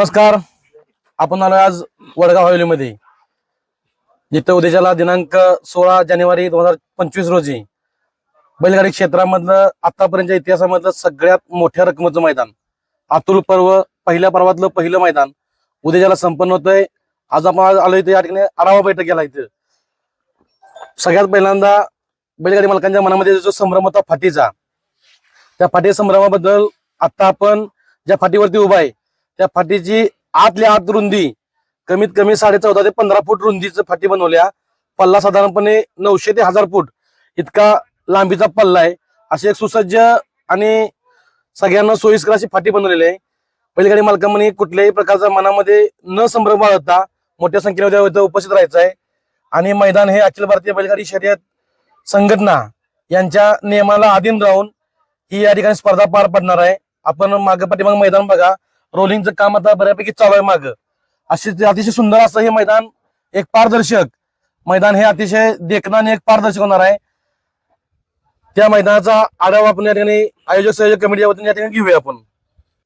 नमस्कार. आपण आलो आज वडगाव हवेलीमध्ये. जिथं उद्याच्याला दिनांक सोळा जानेवारी दोन हजार पंचवीस रोजी बैलगाडी क्षेत्रामधलं आतापर्यंतच्या इतिहासामधलं सगळ्यात मोठ्या रकमेचं मैदान अतुल पर्व पहिल्या पर्वातलं पहिलं मैदान उद्याच्याला संपन्न होतंय. आज आपण आज आलो इथे या ठिकाणी आढावा बैठक केला इथं. सगळ्यात पहिल्यांदा बैलगाडी मालकांच्या मनामध्ये जो संभ्रम होता फाटीचा. त्या फाटी संभ्रमाबद्दल आता आपण ज्या फाटीवरती उभा आहे त्या फाटीची आतल्या आत रुंदी कमीत कमी साडे चौदा ते पंधरा फूट रुंदीचं फाटी बनवल्या. पल्ला साधारणपणे नऊशे ते हजार फूट इतका लांबीचा पल्ला आहे. अशी एक सुसज्ज आणि सगळ्यांना सोयीस्कर अशी फाटी बनवलेली आहे. बैलगाडी मालकांनी कुठल्याही प्रकारचा मनामध्ये न संभ्रम बाळगता मोठ्या संख्येमध्ये उपस्थित राहायचं आहे. आणि मैदान हे अखिल भारतीय बैलगाडी शर्यत संघटना यांच्या नियमाला अधीन राहून ही या ठिकाणी स्पर्धा पार पडणार आहे. आपण मागे पाठीमाग मैदान बघा. रोलिंगचं काम आता बऱ्यापैकी चालू आहे माग. असे अतिशय सुंदर असं हे मैदान एक पारदर्शक मैदान हे अतिशय देखणं आणि एक पारदर्शक होणार आहे. त्या मैदानाचा आढावा आपण या ठिकाणी आयोजक संयोजक कमिटी वतीने या ठिकाणी घेऊया आपण.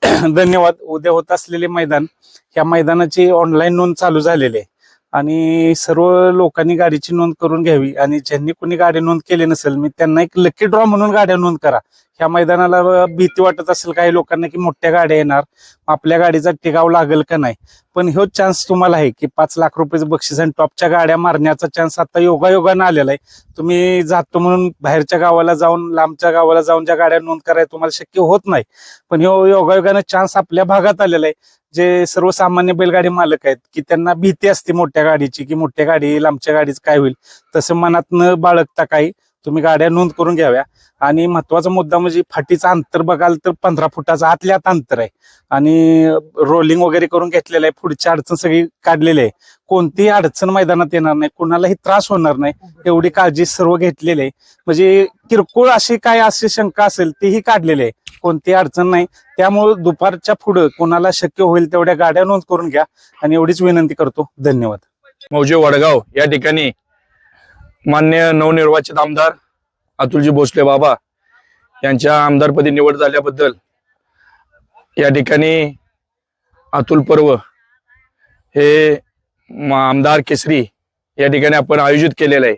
धन्यवाद. उद्या होत असलेले मैदान ह्या मैदानाची ऑनलाईन नोंद चालू झालेली आहे. आणि सर्व लोकांनी गाडीची नोंद करून घ्यावी. आणि ज्यांनी कोणी गाडी नोंद केली नसेल मी त्यांना एक लकी ड्रॉ म्हणून गाड्या नोंद करा. ह्या मैदानाला भीती वाटत असेल काही लोकांना की मोठ्या गाड्या येणार आपल्या गाडीचा टिकाव लागेल का नाही? पण ह्यो चान्स तुम्हाला आहे की पाच लाख रुपयाचं बक्षीस आणि टॉपच्या गाड्या मारण्याचा चान्स आता योगायोगानं आलेला आहे. तुम्ही जातो म्हणून बाहेरच्या गावाला जाऊन लांबच्या गावाला जाऊन ज्या गाड्या नोंद करायला तुम्हाला शक्य होत नाही. पण ह्यो योगायोगानं चान्स आपल्या भागात आलेला आहे. जे सर्वसामान्य बैलगाडी मालक आहेत की त्यांना भीती असते मोठ्या गाडीची की मोठ्या गाडी लांबच्या गाडीचं काय होईल. तसं मनात न बाळगता काही. तुम्ही गाड्या नोंद करून घ्याव्या. आणि महत्त्वाचा मुद्दा म्हणजे फाटीचं अंतर बघाल तर पंधरा फुटाचं आतल्या आत अंतर आहे. आणि रोलिंग वगैरे करून घेतलेलं आहे. पुढची अडचण सगळी काढलेली आहे. कोणतीही अडचण मैदानात येणार नाही. कुणालाही त्रास होणार नाही. एवढी काळजी सर्व घेतलेली आहे. म्हणजे किरकोळ अशी काय अशी शंका असेल तीही काढलेली आहे. कोणतीही अडचण नाही. त्यामुळे दुपारच्या पुढं कोणाला शक्य होईल तेवढ्या गाड्या नोंद करून घ्या. आणि एवढीच विनंती करतो. धन्यवाद. मौजे वडगाव या ठिकाणी मान्य नवनिर्वाचित आमदार अतुलजी भोसले बाबा यांच्या आमदारपदी निवड झाल्याबद्दल या ठिकाणी अतुल पर्व हे आमदार केसरी या ठिकाणी आपण आयोजित केलेलं आहे.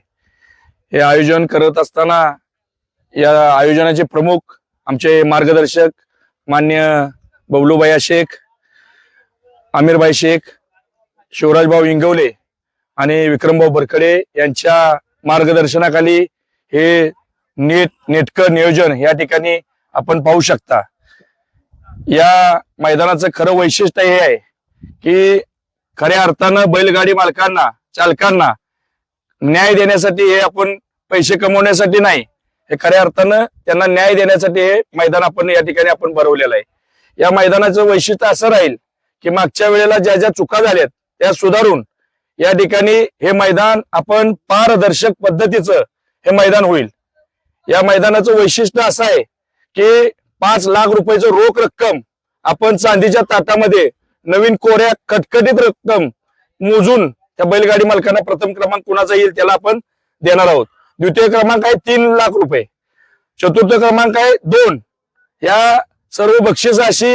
हे आयोजन करत असताना या आयोजनाचे प्रमुख आमचे मार्गदर्शक मान्य बबलूबाया शेख आमिरबाई शेख शिवराजभाऊ इंगवले आणि विक्रमभाऊ बरकडे यांच्या मार्गदर्शनाखाली हे नीट नेटकं नियोजन या ठिकाणी आपण पाहू शकता. या मैदानाचं खरं वैशिष्ट्य हे आहे की खऱ्या अर्थानं बैलगाडी मालकांना चालकांना न्याय देण्यासाठी हे आपण पैसे कमवण्यासाठी नाही हे खऱ्या अर्थानं त्यांना न्याय देण्यासाठी हे मैदान आपण या ठिकाणी आपण भरवलेलं आहे. या मैदानाचं वैशिष्ट्य असं राहील की मागच्या वेळेला ज्या ज्या चुका झाल्यात त्या सुधारून या ठिकाणी हे मैदान आपण पारदर्शक पद्धतीचं हे मैदान होईल. या मैदानाचं वैशिष्ट्य असं आहे की पाच लाख रुपयाचं रोख रक्कम आपण चांदीच्या ताटामध्ये नवीन कोऱ्या खटखटीत रक्कम मोजून त्या बैलगाडी मालकांना प्रथम क्रमांक कुणाचा येईल त्याला आपण देणार आहोत. द्वितीय क्रमांक आहे तीन लाख रुपये. चतुर्थ क्रमांक आहे दोन. या सर्व बक्षिस अशी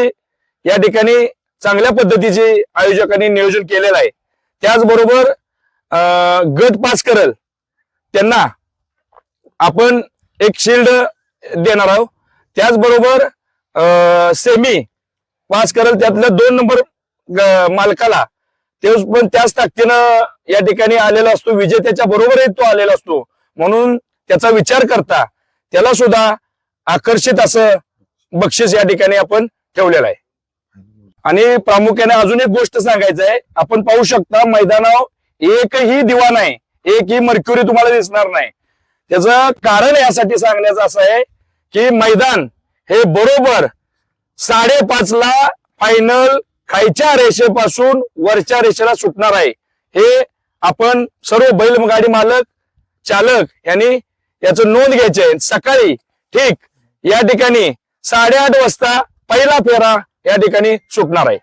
या ठिकाणी चांगल्या पद्धतीचे आयोजकांनी नियोजन केलेलं आहे. त्याचबरोबर गट पास करल त्यांना आपण एक शिल्ड देणार आहोत. त्याचबरोबर सेमी पास करल त्यातल्या दोन नंबर ग- मालकाला. ते पण त्याच ताकदीनं या ठिकाणी आलेला असतो. विजेत्याच्या बरोबरही तो आलेला असतो. म्हणून त्याचा विचार करता त्याला सुद्धा आकर्षित असं बक्षीस या ठिकाणी आपण ठेवलेलं आहे. आणि प्रामुख्याने अजून एक गोष्ट सांगायचं आहे. आपण पाहू शकता मैदानावर एकही दिवा नाही. एकही मर्क्युरी तुम्हाला दिसणार नाही. त्याचं कारण यासाठी सांगण्याचं असं आहे की मैदान हे बरोबर साडेपाच ला फायनल खायच्या रेषेपासून वरच्या रेषेला सुटणार आहे. हे आपण सर्व बैलगाडी मालक चालक यांनी याचं नोंद घ्यायची आहे. सकाळी ठीक या ठिकाणी साडेआठ वाजता पहिला फेरा या ठिकाणी सुटणार आहे.